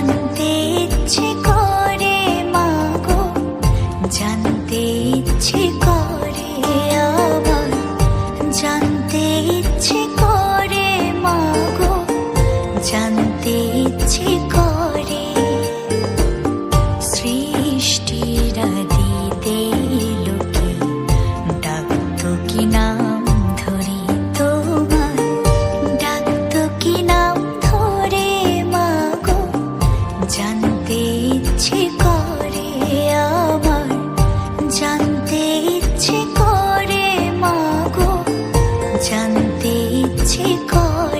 శాంతి ইচ্ছে করে।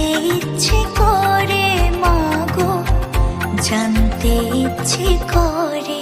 ইচ্ছে করে।